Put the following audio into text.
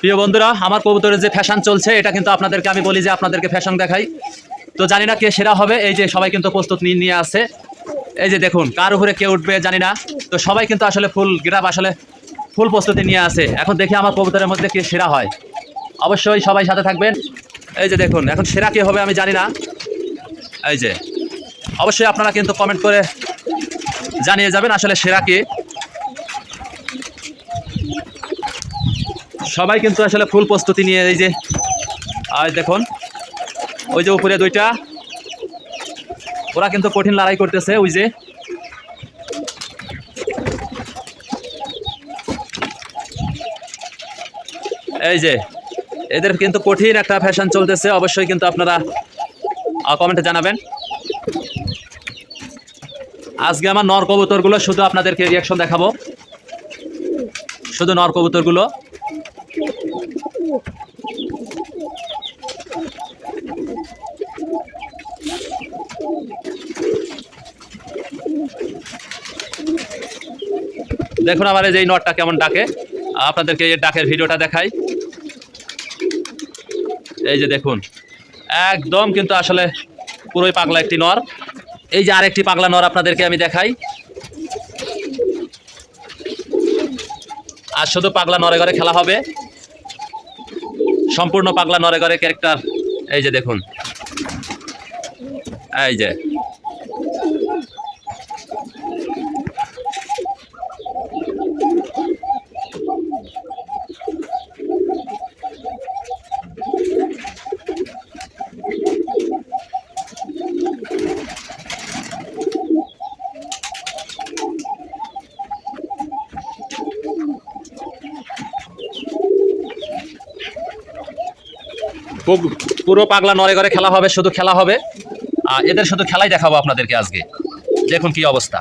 প্রিয় বন্ধুরা, আমার কবুতরের যে ফ্যাশন চলছে, এটা কিন্তু আপনাদেরকে আমি বলি যে আপনাদেরকে ফ্যাশন দেখাই। তো জানি না কে সেরা হবে, এই যে সবাই কিন্তু প্রস্তুত নিয়ে নিয়ে আসছে এই যে দেখুন, কার উপরে কে উঠবে জানি না। তো সবাই কিন্তু আসলে ফুল গ্রাফ আসলে ফুল প্রস্তুতি নিয়ে আসে এখন দেখি আমার কবুতরের মধ্যে কে সেরা হয়। অবশ্যই সবাই সাথে থাকবেন। এই যে দেখুন, এখন সেরা কে হবে আমি জানি না। এই যে, অবশ্যই আপনারা কিন্তু কমেন্ট করে জানিয়ে যাবেন আসলে সেরা কে। সবাই কিন্তু আসলে ফুল প্রস্তুতি নিয়ে এই যে, আর দেখুন, ওই যে উপরে দুইটা, ওরা কিন্তু কঠিন লড়াই করতেছে, ওই যে। এই যে, এদের কিন্তু কঠিন একটা ফ্যাশন চলতেছে, অবশ্যই কিন্তু আপনারা কমেন্টে জানাবেন। আজকে আমার নর কবুতরগুলো, শুধু আপনাদেরকে রিয়াকশন দেখাবো। শুধু নর কবুতরগুলো। দেখুন আমার এই নটটা কেমন ডাকে। আপনাদেরকে এই ডাকের ভিডিওটা দেখাই। এই যে দেখুন, একদম কিন্তু আসলে পুরোই পাগলা একটি নর। এই যে আরেকটি পাগলা নর আপনাদেরকে আমি দেখাই। আর শুধু পাগলা নরে ঘরে খেলা হবে। সম্পূর্ণ পাগলা নরে করে ক্যারেক্টার এই যে দেখুন। এই যে। পুরো পাগলা নরে করে খেলা হবে, শুধু খেলা হবে। এদের শুধু খেলাই দেখাবো আপনাদেরকে আজকে। দেখুন কি অবস্থা।